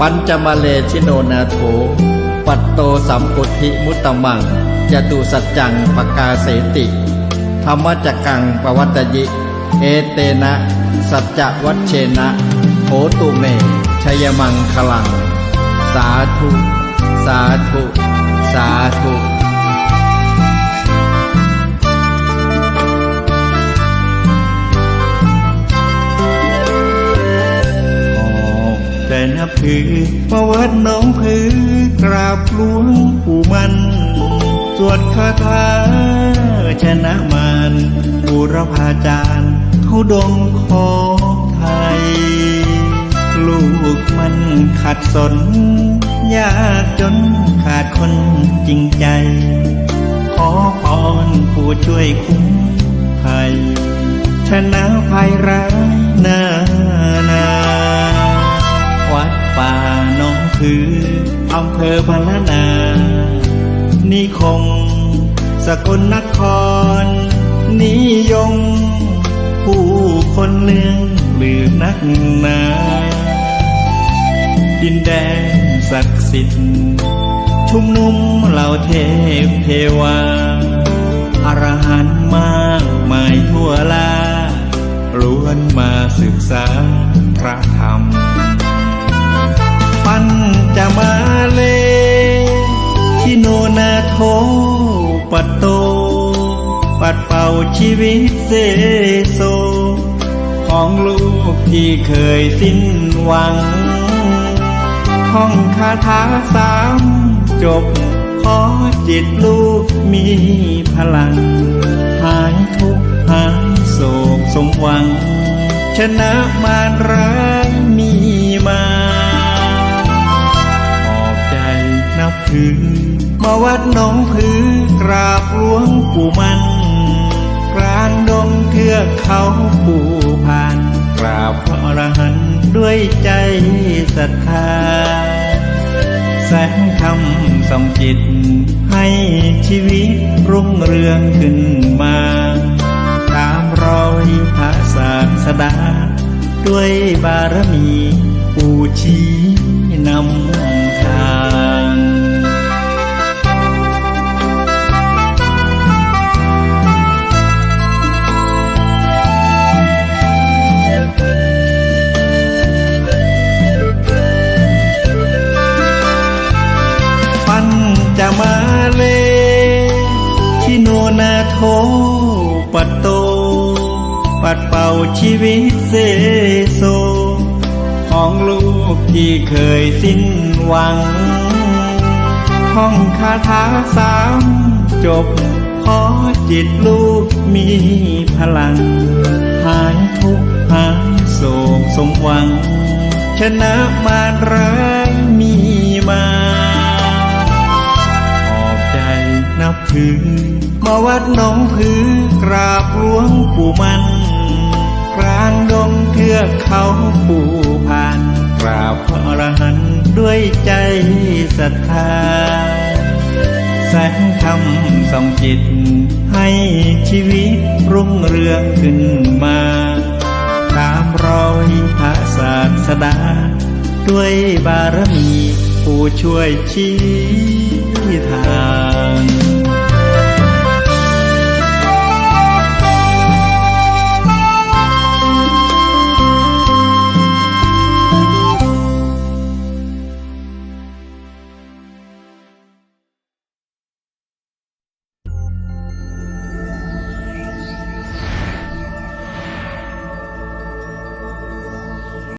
ปัญจมาเลชิโนนาโถ ปัตโตสัมปุธิมุตตมังจตุสัจจังปกาเสติ ธรรมจักกังปวัตยิ เอเตนะ สัจจวัชเชนะโหตุเม ชยมังคลัง สาธุ สาธุ สาธุ นับถือประวัติน้องผือกราบหลวงปู่มันสวดคาถาชนะมารบูรพาจารย์เขาดงของไทย ลูกมันขัดสน ยากจนขาดคนจริงใจ ขอพรผู้ช่วยคุ้มภัย ชนะภัยร้าย ป่าน้องผืออำเภอพะละนา นิคม สกลนคร นิยม ผู้คนเลืองลือนักหนา ดินแดนศักดิ์สิทธิ์ ชุมนุมเหล่าเทพเทวาอรหันต์มากมายทั่วลาล้วนมาศึกษา โทปัตโต ปัดเป่าชีวิตเซโซ ของลูกที่เคยสิ้นหวังท่องคาถาสามจบ ขอจิตลูกมีพลัง หายทุกข์หายโศกสมหวัง ชนะมารร้าย มาวัดหน้องผือกราบหลวงปู่มันกลางดงเทือกเขาปู่พาน กราบพระอรหันต์ด้วยใจศรัทธา แสงธรรมส่องจิต ให้ชีวิตรุ่งเรืองขึ้นมา ตามรอยพระศาสดา ด้วยบารมีปูชี้นำทางาชีวิตเซโซ ของลูกที่เคยสิ้นหวังท่องคาถาสามจบ ขอจิตลูกมีพลัง หายทุกข์หายโศกสมหวัง ชนะมารร้ายมีมาขอบใจนับถือ มาวัดน้องผือกราบหลวงปู่มัน กเขาปู่พานกราบพระอรหันต์ด้วยใจศรัทธา แสงธรรมส่องจิต ให้ชีวิตรุ่งเรืองขึ้นมา ตามรอยพระศาสดา ด้วยบารมีผู้ช่วยชี้ทาง